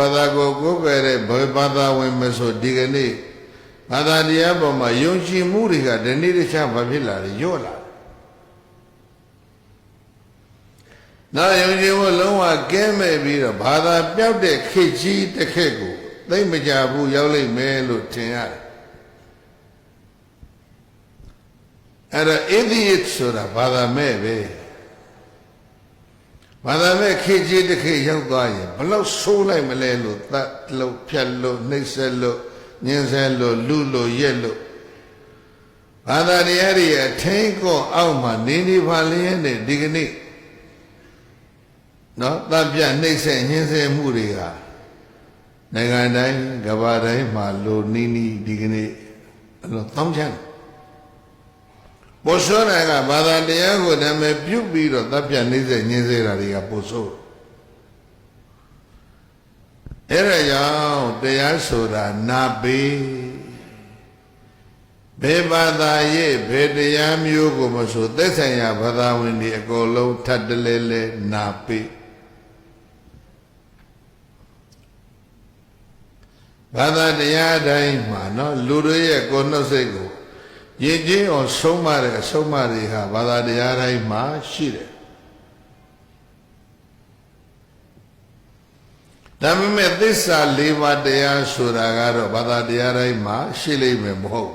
ဘာသာကိုကိုယ်ကယ်တဲ့ဘယ်ဘာသာဝင်မဆိုဒီကနေ့ဘာသာတရားပေါ်မှာယုံကြည်မှုတွေကဒီနေ့တခြားဘာဖြစ်လာလဲညော့လာတယ်။နောက်ယုံကြည်မှုလုံးဝကဲမဲ့ပြီးတော့ဘာသာပြောက်တဲ့ခေတ်ကြီးတစ်ခေတ်ကိုသိမ့်မကြဘူးရောက်လိမ့်မယ်လို့ထင်ရတယ်။အဲ့တော့ idiot ဆိုတာဘာသာမဲ့ပဲ။ ဘာသာမဲ့ခေတ်ကြီးတစ်ခေတ်ရောက်သွားရင်ဘလောက်ဆိုးလိုက်မလဲလို့တတ်လို့ဖြတ်လို့နှိပ်စက်လို့ညှင်းဆဲလို့လူလို့ရက်လို့ဘာသာတရားတွေအထင်းကောအောက်မှာနေနေပါလျက်နဲ့ဒီကနေ့နော်တပ်ပြနှိပ်စက်ညှင်းဆဲမှုတွေကနိုင်ငံတိုင်းကမ္ဘာတိုင်းမှာလိုနီးနီးဒီကနေ့အဲ့လိုတောင်းချမ်း ပို့ဆိုးတယ်ကဘာသာတရားကိုနာမည်ပြုတ်ပြီးတော့တပ်ပြနှိမ့်စေညင်းစေတာတွေကပို့ဆိုးအဲ့ဒါကြောင့်တရားဆိုတာနာပေဘယ်ဘာသာရဲ့ဘယ်တရားမျိုးကိုမဆိုသက်ဆိုင်ရာဘာသာဝင်တွေအကုန်လုံးထပ်တလဲလဲနာပေဘာသာတရားတိုင်းမှာနော်လူတွေရဲ့ကိုယ်နှုတ်စိတ်ကို ရည်ကြီးအောင်ဆုံးမတဲ့အဆုံးမတွေဟာဘာသာတရားတိုင်းမှာရှိတယ်ဒါပေမဲ့သစ္စာ၄ပါးတရားဆိုတာကတော့ဘာသာတရားတိုင်းမှာရှိလိမ့်မယ်မဟုတ်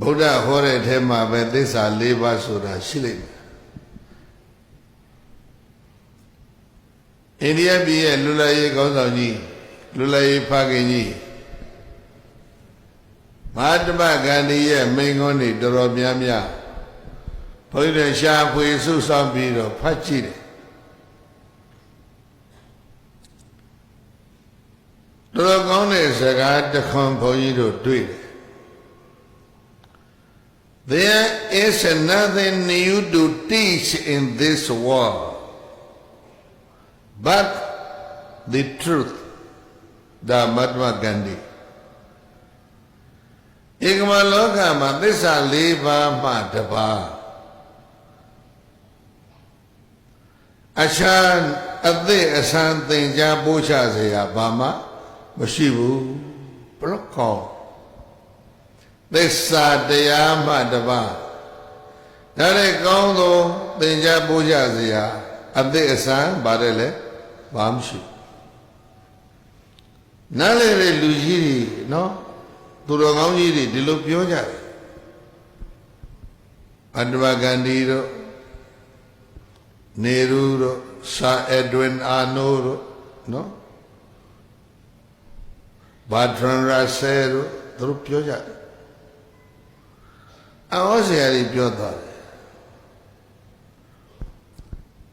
ဗုဒ္ဓဟောတဲ့အထဲမှာပဲသစ္စာ၄ပါးဆိုတာရှိလိမ့်မယ်အိန္ဒိယပြည်ရဲ့လူလာရေးကောင်းဆောင်ကြီးလူလာရေးဖခင်ကြီး မဟာတမဂန္ဒီရဲ့မိန်ခွန်းတွေတော်တော်များများဘုန်းကြီးတွေရှားဖွေစုဆောင်ပြီးတော့ဖတ်ကြည့်တယ်တော်တော်ကောင်းတဲ့စကားတစ်ခွန်ဘုန်းကြီးတို့တွေ့တယ် There is nothing new to teach in this world but the truth ဒါမတ်မဂန္ဒီ ဧကမလောကမှာသစ္စာ၄ပါးမှတပါးအချမ်းအသက်အဆန်းသင်ကြားပို့ချစေရဘာမှမရှိဘူးဘလောက်ကောင်းသစ္စာတရားမှတပါးဒါနဲ့ကောင်းသောသင်ကြားပို့ချစေရအသက်အဆန်းပါတယ်လေဘာမှမရှိနားလေလေလူကြီးတွေနော် သူတော်ကောင်းကြီးတွေဒီလိုပြောကြတယ်အတ္တဝဂန္ဒီတို့နေရူတို့စာအဒဝင်အာနိုတို့နော်ဘာထရန်ရာဆဲတို့သူတို့ပြောကြတယ်အော်ဆရာကြီးပြောသွားတယ်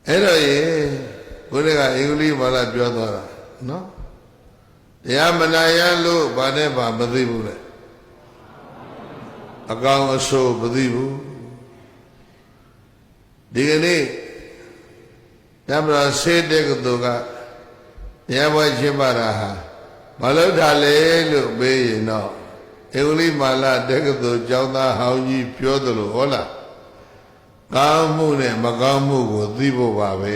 အဲ့တော့ရေဘုရားကအင်္ဂလိပ်ဘာသာပြောသွားတာနော် တရားမနာရလို့ဘာနဲ့ဘာမသိဘူးလေအကောင်အဆိုးမသိဘူးဒီကနေ့တမရဆေးတဲ့ကသူကတရားပွဲရှင်းပါတာဟာမလုပ်တာလေလို့မေးရင်တော့အင်္ဂလိပ်မာလာတဲ့ကသူကျောင်းသားဟောင်းကြီးပြောသလိုဟုတ်လားကောင်းမှုနဲ့မကောင်းမှုကိုသိဖို့ပါပဲ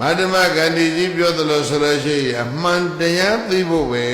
မတ္တမဂန္ဒီကြီးပြောသလိုဆိုလို့ရှိရင်အမှန်တရားသိဖို့ပဲ